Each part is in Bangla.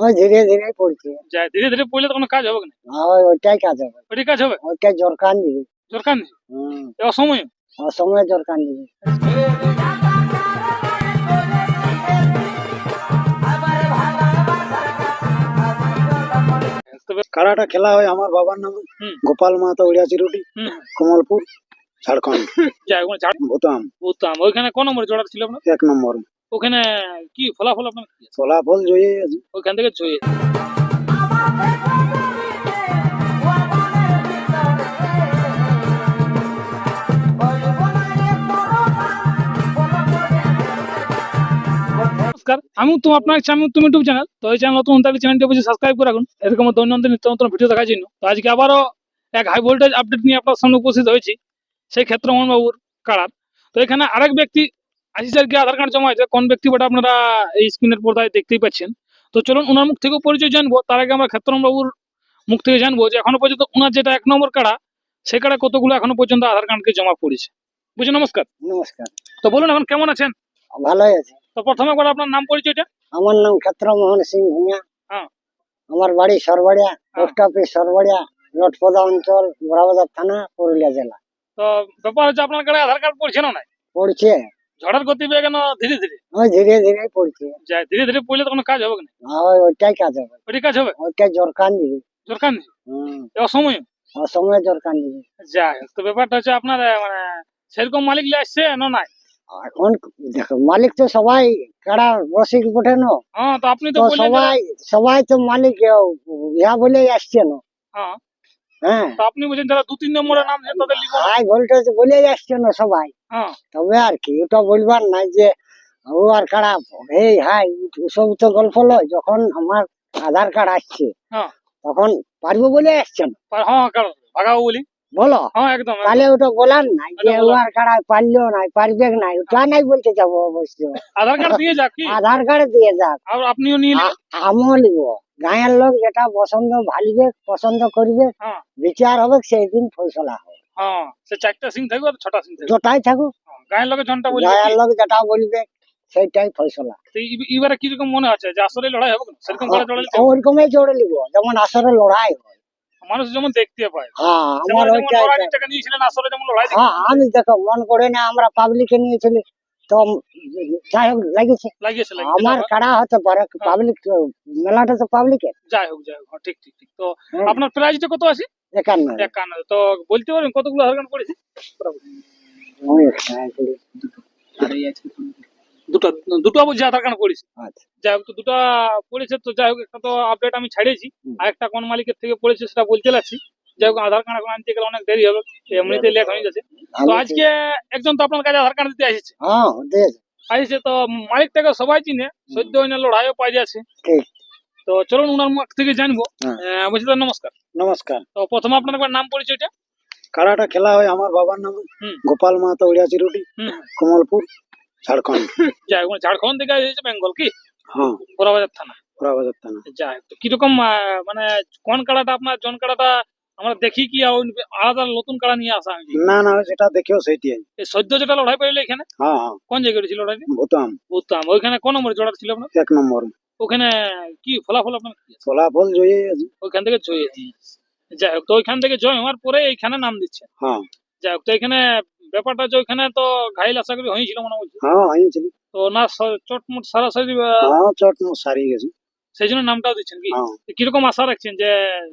ওই ধীরে ধীরে পড়ছে। যায় ধীরে ধীরে পড়লে তো কোনো কাজ হবে না। ওই ওইটাই কাজ হবে। ওইটাই কাজ হবে? ওইটাই জরকান দিবে দরকার নেই? হুম। অসময়? অসময়ে জরকান দিবে কাড়াটা খেলা হয় আমার বাবার নামে। গোপাল মাহাতো উড়িয়া চিরুটি হুম। কমলপুর ঝাড়খণ্ড। ঝাড় ভুতাম। বুঝতাম ওইখানে কোন নম্বর জোড়া ছিল এক নম্বর। ওখানে কি ফলাফল আপনার কি ফলাফল জয়ী আছে ওইখান থেকে ছয়ে নমস্কার আমি তো আপনার আমি তুমি ইউটিউব চ্যানেল। তো এই চ্যানেল নতুন তাহলে চ্যানেলটি অবশ্যই সাবস্ক্রাইব করে রাখুন। এরকম দৈনন্দিন নিত্য নতুন ভিডিও দেখার জন্য। তো আজকে আবারও এক হাই ভোল্টেজ আপডেট নিয়ে আপনার সামনে উপস্থিত হয়েছি। সেই ক্ষেত্রে মোহনবাবুর কাড়ার তো এখানে আরেক ব্যক্তি আশিস আর কি আধার কার্ড জমা আছে কোন ব্যক্তি বটে আপনারা এই স্ক্রিনের পর্দায় দেখতেই পাচ্ছেন? তো চলুন ওনার মুখ থেকেও পরিচয় জানব। তার আগে আমরা ক্ষেত্রম বাবুর মুখ থেকে জানব যে এখনও পর্যন্ত ওনার যেটা এক নম্বর কাড়া সে কাড়া কতগুলো এখনও পর্যন্ত আধার কার্ডকে জমা পড়েছে? বুঝি নমস্কার। নমস্কার। তো বলুন এখন কেমন আছেন? ভালোই আছে। তো প্রথমে একবার আপনার নাম পরিচয়টা। আমার নাম ক্ষেত্রমোহন সিং ভুঁইয়া। হ্যাঁ। আমার বাড়ি সরবাড়িয়া পোস্ট অফিস সরবাড়িয়া লটপদা অঞ্চল বড়াবাজার থানা পুরুলিয়া জেলা। তো ব্যাপার হচ্ছে আপনার কাছে আধার কার্ড পড়ছে না পড়ছে। ঝড়ের গতি বেগে কেন ধীরে ধীরে। ওই ধীরে ধীরে পড়ছে। যায় ধীরে ধীরে পড়লে তো কোনো কাজ হবে না ওই ওইটাই কাজ হবে। ওইটাই কাজ হবে? ওইটাই জরকান দিবে। হুম। এ অসময়? অসময়ে জরকান দিবে। যায় তো ব্যাপারটা হচ্ছে আপনার মানে সেরকম মালিক লিয়ে আসছে না নাই? এখন দেখো মালিক তো সবাই কাড়া রসিক বটে না? হ্যাঁ তো আপনি তো সবাই সবাই তো মালিক ইহা বলেই আসছে না। হ্যাঁ। হ্যাঁ। তো আপনি বলছেন যারা দু তিন নম্বরের নাম তাদের লিখো হাই ভোল্টেজ বলেই আসছে না সবাই। হ্যাঁ তবে আর কি ওটা বলবার নাই যে ও আর খারাপ এই হাই ওসব তো গল্প লয়। যখন আমার আধার কার্ড আসছে হ্যাঁ। তখন পারব বলে আসছে না? পা- হ্যাঁ ভাগাবো বলি? হ্যাঁ। তাহলে ওটা বলার নাই যে ও আর কাড়া পারলেও নাই পারবে নাই? ওটা নাই বলতে যাব অবশ্য। আধার কার্ড দিয়ে যাক আধার কার্ড দিয়ে যাক। আর আপনিও নিয়ে আমিও লিব গাঁয়ের লোক যেটা পছন্দ ভালিবে পছন্দ করবে হ্যাঁ। বিচার হবে সেই দিন ফয়সলা হবে। হ্যাঁ সে চারটা সিং থাকবে আর ছটা সিং থাকবে। যটাই থাকুক হ্যাঁ, গায়ের লোকের জনটা বলবে গাঁয়ের কি? যেটা বলবে সেইটাই ফয়সলা। তো এবারে কীরকম মনে যে লড়াই হবে সেরকম করে লিব যেমন আসরে লড়াই হয়। মানুষ যেমন দেখতে পায়। হ্যাঁ আমার ওইটা লড়াই নিয়েছিলেন আসলে যেমন লড়াই হ্যাঁ আমি দেখো মন করে না আমরা পাবলিকে নিয়েছিলি তো যাই হোক লাগিয়েছে। লাগিয়েছে লাগিয়েছে। আমার কাড়া হতে পারে পাবলিক মেলাটা তো পাবলিকের যাই হোক যাই হোক হ্যাঁ, ঠিক ঠিক ঠিক। তো আপনার প্রাইজটা কত আছে? একান্ন। একান্ন। তো বলতে কতগুলো হারগান পড়েছে ওই দুটো। দুটো। বলছি আধার কার্ড পড়েছে আচ্ছা। যাই হোক তো দুটো পড়েছে তো যাই হোক একটা তো আপডেট আমি ছাড়িয়েছি। আর একটা কোন মালিকের থেকে পড়েছে সেটা বলতে লাগছি যাই হোক আধার কার্ড এখন আনতে গেলে অনেক দেরি হবে এমনিতে লেট হয়ে যাচ্ছে তো আজকে একজন তো আপনার কাছে আধার কার্ড দিতে হ্যাঁ দিয়েছে আসছে তো মালিকটাকে সবাই চিনে সদ্য হইনা লড়াইও পাই যাচ্ছে। তো চলুন ওনার মুখ থেকে জানব। হ্যাঁ। বলছি নমস্কার। নমস্কার। তো প্রথমে আপনার একবার নাম পরিচয়টা? কাড়াটা খেলা হয় আমার বাবার নামে। গোপাল মাহাতো উড়িয়া চিরুটি হুম। কমলপুর ঝাড়খণ্ড। যাই হোক ঝাড়খণ্ড থেকে এসেছে বেঙ্গল কি? হ্যাঁ। বড়বাজার থানা। ওরাবাজার থানা। যাই হোক, কীরকম মানে কোন কাড়াটা আপনার জন কাড়াটা আমরা দেখি কি আলাদা নতুন কাড়া নিয়ে আসা হয়নি? না না যেটা দেখেও সেইটাই সদ্য যেটা লড়াই পাইলে এখানে? হ্যাঁ হ্যাঁ। কোন জায়গায় ছিল লড়াই ভুতাম। বুঝতাম ওইখানে কোন নম্বরে জোড়া ছিল আপনার? এক নম্বর। ওখানে কি ফলাফল আপনার? ফলাফল জয়ী ওইখান থেকে জয় যাই হোক তো ওইখান থেকে জয় হওয়ার পরে এইখানে নাম দিচ্ছে। হ্যাঁ। যাই হোক তো এখানে ব্যাপারটা যে ওইখানে তো ঘাইল আশা করি হয়েছিল মনে হচ্ছে হ্যাঁ হয়েছিল। তো না চটমট সারাসারি আহ, হ্যাঁ চট সারিয়ে গেছে। সেই জন্য নামটাও দিচ্ছেন কি? হ্যাঁ। কীরকম আশা রাখছেন যে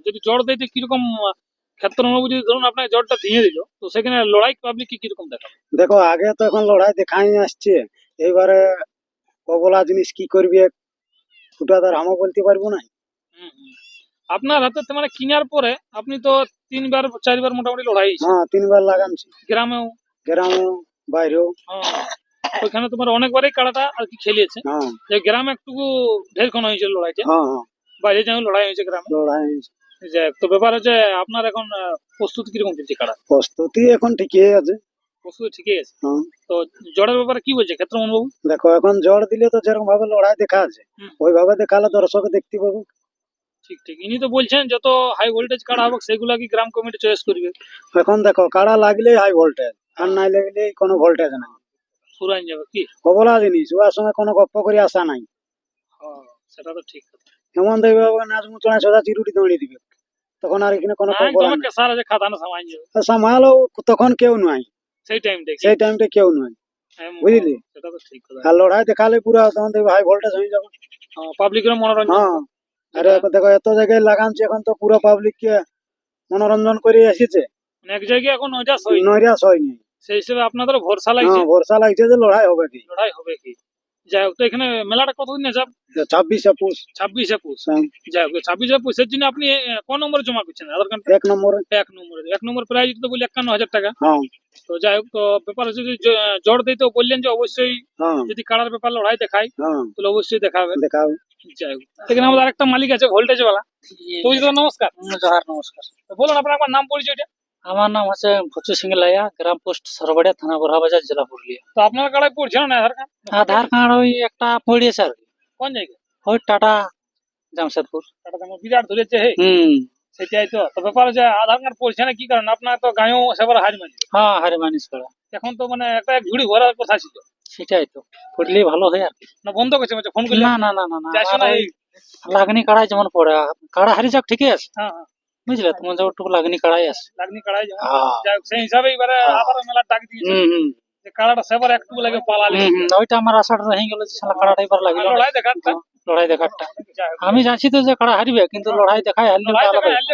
যদি জ্বর দেয় তো কীরকম আহ, ক্ষেত্র অনুভব যদি ধরুন আপনার জ্বরটা দিয়ে দিল তো সেখানে লড়াই পাবলিক কি কীরকম দেখাবে? দেখো আগে তো এখন লড়াই দেখাই আসছে। এইবারে কবলা জিনিস কি করবে ওটা তার আমও বলতে পারব না। আপনার হাতে মানে কেনার পরে আপনি তো তিনবার চারবার মোটামুটি লড়াই হ্যাঁ তিনবার লাগানছি। গ্রামেও? গ্রামেও বাইরেও। হ্যাঁ, ওইখানে তোমার অনেকবারই কাড়াটা আর কি খেলিয়েছে। হ্যাঁ। যে গ্রামে একটু ঢেরক্ষণ হয়েছিল লড়াইটা হ্যাঁ বাইরে যেমন লড়াই হয়েছে গ্রামে। লড়াই হয়েছে। যে তো ব্যাপার হচ্ছে আপনার এখন প্রস্তুতি কীরকম চলছে কাড়া প্রস্তুতি এখন ঠিকই আছে। প্রস্তুতি ঠিকই আছে? তো জ্বরের ব্যাপারে কি বলছে ক্ষেত্র অনুভব দেখো এখন জড় দিলে তো যেরকম ভাবে লড়াই দেখা আছে ওইভাবে দেখালে দর্শক দেখতে পাবো। ঠিক ঠিক। ইনি তো বলছেন যত হাই ভোল্টেজ কাড়া হবে সেগুলা কি গ্রাম কমিটি চয়েস করবে? এখন দেখো কাড়া লাগলেই হাই ভোল্টেজ আর নাই লাগলে কোনো ভোল্টেজ নাই। ফুরাইন যাবে কি? কবলা জিনিস ওর সঙ্গে কোনো গপ্প করে আসা নাই। হ্যাঁ, সেটা তো ঠিক কথা। হেমন্ত বাবু নাচ সোজা চিরুটি দৌড়িয়ে দিবে। তখন আর এখানে কোনো খাতানো যাবে? সামালো তখন কেউ নয় সেই টাইমটা সেই টাইমটা কেউ নয় বুঝলি? সেটা তো ঠিক কথা। আর লড়াই দেখালে পুরো তখন দেখবে হাই ভোল্টেজ হয়ে যাবে। পাবলিকের মনোরঞ্জন হ্যাঁ। আরে দেখো এত জায়গায় লাগানছে এখন তো পুরো পাবলিক কে মনোরঞ্জন করে এসেছে। মানে এক জায়গায় এখন ওইটা সই নৈরাশ হয়নি সেই হিসেবে আপনাদের ভরসা লাগছে। হ্যাঁ ভরসা লাগছে যে লড়াই হবে কি। লড়াই হবে কি। যাই হোক তো এখানে মেলাটা কতদিন আছে ছাব্বিশ একুশ। ছাব্বিশ একুশ। হ্যাঁ, যাই হোক ছাব্বিশ একুশের জন্য আপনি কোন নম্বরে জমা করছেন? আধার কার্ড? এক নম্বরে। এক নম্বরে। এক নম্বর প্রাইজ তো বলি একান্ন হাজার টাকা। হ্যাঁ। তো যাই হোক তো ব্যাপার হচ্ছে যে জ- জোর দিতে বললেন যে অবশ্যই হ্যাঁ। যদি কাড়ার ব্যাপার লড়াই দেখায় হ্যাঁ। তাহলে অবশ্যই দেখাবে। দেখাও যাই হোক এখানে আমাদের আরেকটা মালিক আছে ভোল্টেজ বালা তো নমস্কার। জোহার নমস্কার। বলুন আপনার একবার নাম পরিচয়টা। আমার নাম হচ্ছে ভুচু সিং লাইয়া গ্রাম পোস্ট সরবাড়িয়া থানা বড়হাবাজার জেলা পুরুলিয়া। তো আপনার কাড়ায় পড়ছে না আধার কার্ড? আধার কার্ড ওই একটা পড়িয়েছে আর কি। কোন জায়গায়? ওই টাটা জামশেদপুর। এটা তো বিরাট ধরেছে হে। হুম। সেটাই তো। তো ব্যাপার হচ্ছে আধার কার্ড পড়ছে না কি কারণ? আপনার তো গাঁয়েও সেবার হার মানি। হ্যাঁ হারে মানিস করা। এখন তো মানে একটা ঝুড়ি ভরার কথা ছিল। সেটাই তো। পড়লেই ভালো হয় আর না বন্ধ করছে মানে ফোন করলে? না না না না না লাগনি কাড়াই যেমন পড়ে কাড়া হারি যাক ঠিকই আছে। হ্যাঁ হ্যাঁ। বুঝলে? তোমার যেটুকু লাগনি কাড়াই আছে। লাগনি কাড়াই যাও হ্যাঁ। যাই হোক, সেই হিসাবে এবারে আবার মেলা ডাক দিয়েছে যে কাড়াটা সেবার একটু লাগে পালালে। ওইটা আমার আশাটা রয়ে গেল যে শালা কাড়াটা এবার লাগিল। লড়াই দেখাটা লড়াই দেখারটা আমি জানছি তো যে কাড়া হারিবে কিন্তু লড়াই দেখায় হারলে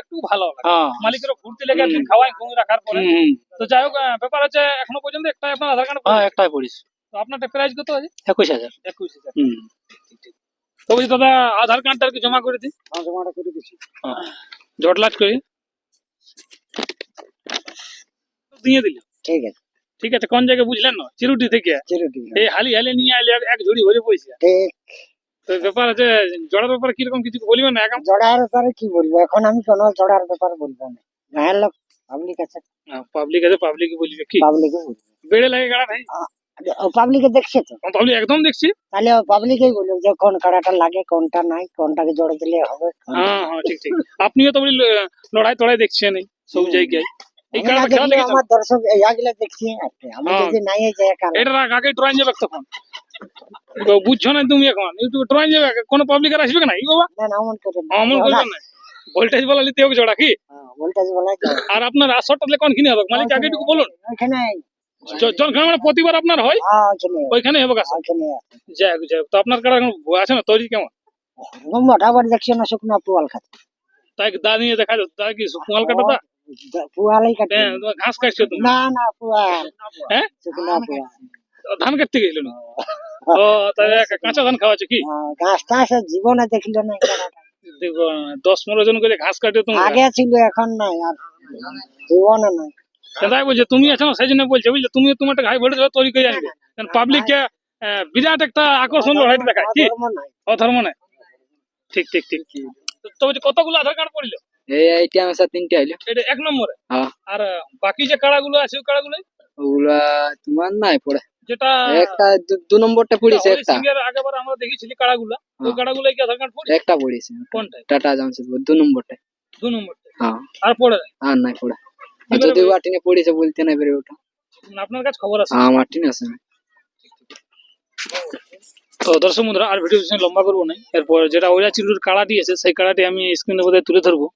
একটু ভালো লাগে হ্যাঁ। মালিকের ঘুরতে লেগে একদিন খাওয়াই ঘুমিয়ে রাখার পরে। তো যাই হোক ব্যাপার হচ্ছে এখনও পর্যন্ত একটা আপনার আধার কার্ড হ্যাঁ একটাই পড়িস তো আপনার প্রাইস কত আছে? একুশ হাজার। একুশ হাজার। হুম। তো বলছি দাদা আধার কার্ডটা আর কি জমা করে দিই? হ্যাঁ জমাটা করে দিচ্ছি। জটলাট করি। দিয়ে দিল। ঠিক আছে। ঠিক আছে কোন জায়গায় বুঝলেন না? চিরুটি থেকে। চিরুটি এই হালি হালি নিয়ে আইলে এক- এক ঝুড়ি ভরে পয়সা ঠিক। তো ব্যাপার আছে জড়ার ব্যাপারে কীরকম কিছু বলিবেন না? এখন জড়ার ব্যাপারে কি বলব? এখন আমি কোনো জড়ার ব্যাপার বলব না। গায়ের লোক পাবলিক আছে। পাবলিক আছে পাবলিক বলবে কি? পাবলিকে বেড়ে লাগে গাড়া ভাই পাবলিকে দেখছে তো? পাবলিক একদম দেখছি। তাহলে পাবলিকেই বলবে যে কোন কাড়াটা লাগে কোনটা নাই কোনটাকে জোড়ে দিলে হবে হ্যাঁ হ্যাঁ ঠিক ঠিক। আপনিও তো বলি লড়াই টড়াই দেখছেন সব জায়গায়। আমার দর্শক ইয়াগুলো দেখছি আমি হ্যাঁ। যদি নাই যাই এটা আগে ট্রাইন যাবে তখন। বুঝছ না তুমি এখন? ইউটিউবে যাবে কোনো আসবে না এই বাবা। না না অমন করে অমন করবেন না। ভোল্টেজ বলা নিতে হবে জোড়া কি? হ্যাঁ, ভোল্টেজ বলা আর আপনার আসরটা কোন কিনে হবে? মালিক আগে একটু বলুন। প্রতিবার আপনার হয়? হ্যাঁ ওইখানে হবে কাছে। তো আপনার এখন আছে না? তৈরি কেমন? মোটামুটি দেখছি না শুকনো পুয়াল তাই দা নিয়ে দেখা যাচ্ছে তাই কি পুয়াল কাটাটা পুয়ালাই কাটে। হ্যাঁ ঘাস কাটছো তুমি? না না পুয়াল। হ্যাঁ? শুকনো পুয়াল। ধান কাটতে গেছিল না? ও তাই কাঁচা ধান খাওয়াচ্ছে কি? হ্যাঁ, গাছটা সে জীবনে দেখিল না দশ পনেরো জন করে ঘাস কাটে তুমি? আগে ছিল এখন নাই আর জীবনে নাই। তাই বলছে তুমি আছো না সেই জন্য বলছে বুঝলে? তুমি তোমার একটা ঘাই ভোল্টেজ তৈরি করে আনবে কারণ পাবলিক কে আহ, বিরাট একটা আকর্ষণ লড়াইটা দেখায়। কি? অধর্ম নাই ঠিক ঠিক ঠিক। তো- বলছে কতগুলো আধার কার্ড পড়ল? এই আমার সাথে তিনটে আইলো। এটা এক নম্বরে? হ্যাঁ। আর বাকি যে কাড়াগুলো আছে ওই কাড়াগুলো ওগুলা তোমার নাই পড়ে। যেটা একটা দু- নম্বরটা পড়েছে হরি একটা আগেবার আমরা কাড়াগুলা। ওই হ্যাঁ। কাড়াগুলো কি আধার কার্ড পড়ছে? একটা পড়েছে। কোনটা টাটা জামশেদপুর দু নম্বরটা দু নম্বর হ্যাঁ। আর পড়ে আর নাই পড়ে। যদি ওয়াটিনে পড়েছে বলতে নাই বেরে ওটা। আপনার কাছে খবর আছে? হ্যাঁ আমার টিন আছে। তো দর্শক বন্ধুরা আর ভিডিও লম্বা করব না। এরপর যেটা ওরা চিরুর কাড়া দিয়েছে সেই কাড়াটি আমি স্ক্রিনে বোধহয় তুলে ধরবো।